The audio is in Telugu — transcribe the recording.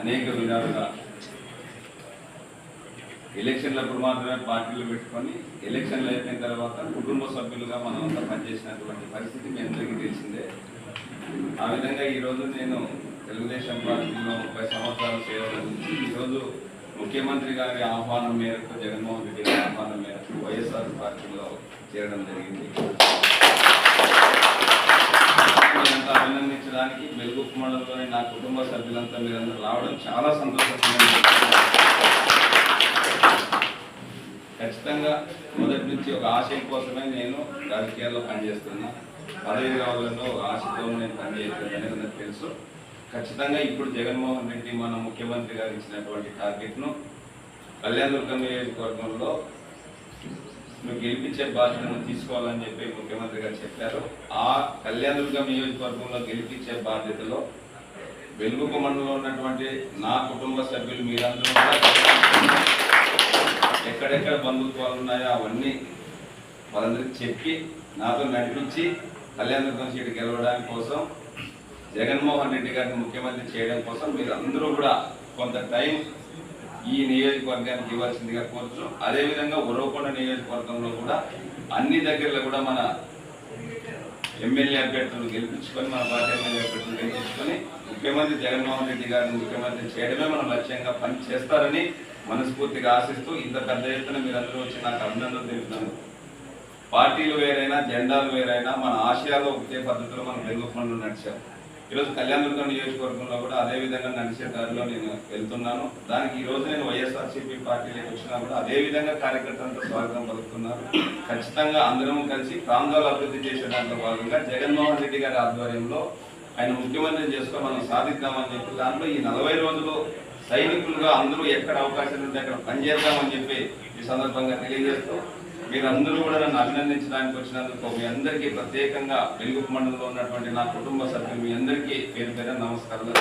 అనేక విధాలుగా ఎలక్షన్లప్పుడు మాత్రమే పార్టీలు పెట్టుకొని ఎలక్షన్లు అయిపోయిన తర్వాత కుటుంబ సభ్యులుగా మనం అంతా పనిచేసినటువంటి పరిస్థితి మీ అందరికీ తెలిసిందే. ఆ విధంగా ఈరోజు నేను తెలుగుదేశం పార్టీలో ముప్పై సంవత్సరాలు చేయడం ఈరోజు ముఖ్యమంత్రి గారి ఆహ్వానం మేరకు జగన్మోహన్ రెడ్డి గారి ఆహ్వానం మేరకు వైఎస్ఆర్ పార్టీలో చేరడం జరిగింది. దానికి వెలుగు మండలంలోని నా కుటుంబ సభ్యులంతా మీరందరూ రావడం చాలా సంతోషంగా ఖచ్చితంగా మొదటి నుంచి ఒక ఆశయం కోసమే నేను రాజకీయాల్లో పనిచేస్తున్నా. పదవి కావాలన్న ఒక ఆశతో నేను పనిచేస్తున్నాను అనేది నాకు తెలుసు. ఖచ్చితంగా ఇప్పుడు జగన్మోహన్ రెడ్డి మన ముఖ్యమంత్రి గారు ఇచ్చినటువంటి టార్గెట్ను కళ్యాణదుర్గం నియోజకవర్గంలో నువ్వు గెలిపించే బాధ్యతను తీసుకోవాలని చెప్పి ముఖ్యమంత్రి గారు చెప్పారు. ఆ కళ్యాణదుర్గం నియోజకవర్గంలో గెలిపించే బాధ్యతలో వెలుగు మండలంలో ఉన్నటువంటి నా కుటుంబ సభ్యులు మీరందరూ ఎక్కడెక్కడ బంధుత్వాలు ఉన్నాయో అవన్నీ వాళ్ళందరికీ చెప్పి నాతో నడిపించి కళ్యాణదుర్గం సీటు గెలవడానికి కోసం జగన్మోహన్ రెడ్డి గారిని ముఖ్యమంత్రి చేయడం కోసం మీరు అందరూ కూడా కొంత టైం ఈ నియోజకవర్గానికి ఇవ్వాల్సిందిగా కోరుచు అదేవిధంగా ఉరవకొండ నియోజకవర్గంలో కూడా అన్ని దగ్గరలో కూడా మన ఎమ్మెల్యే అభ్యర్థులను గెలిపించుకొని మన పార్టీ ఎమ్మెల్యే అభ్యర్థులను గెలిపించుకొని ముఖ్యమంత్రి జగన్మోహన్ రెడ్డి గారిని ముఖ్యమంత్రి చేయడమే మన లక్ష్యంగా పని చేస్తారని మనస్ఫూర్తిగా ఆశిస్తూ ఇంత పెద్ద ఎత్తున మీరందరూ వచ్చి నాకు అభినందనలు తెలుపుతాను పార్టీలు వేరైనా జెండాలు వేరైనా మన ఆశయాలు ఒకటే పద్ధతిలో మనం వెలుగుకుండా నడిచాం ఈరోజు కళ్యాణదుర్గం నియోజకవర్గంలో కూడా అదే విధంగా నడిచే దారిలో నేను వెళ్తున్నాను. దానికి ఈ రోజు నేను వైఎస్ఆర్సీపీ పార్టీలోకి వచ్చినా కూడా అదే విధంగా కార్యకర్తలతో స్వాగతం పలుకుతున్నారు. ఖచ్చితంగా అందరం కలిసి ప్రాంతాలు అభివృద్ధి చేసే దాంట్లో భాగంగా జగన్మోహన్ రెడ్డి గారి ఆధ్వర్యంలో ఆయన ముఖ్యమంత్రి చేసుకొని మనం సాధిద్దామని చెప్పి దాంట్లో ఈ నలభై రోజులు సైనికులుగా అందరూ ఎక్కడ అవకాశం ఉంటే అక్కడ పనిచేద్దామని చెప్పి ఈ సందర్భంగా తెలియజేస్తూ మీరందరూ కూడా నన్ను అభినందించడానికి వచ్చినందుకు మీ అందరికీ ప్రత్యేకంగా వెలుగు మండలంలో ఉన్నటువంటి నా కుటుంబ సభ్యులు మీ అందరికీ పేరు పేరు నమస్కారాలు.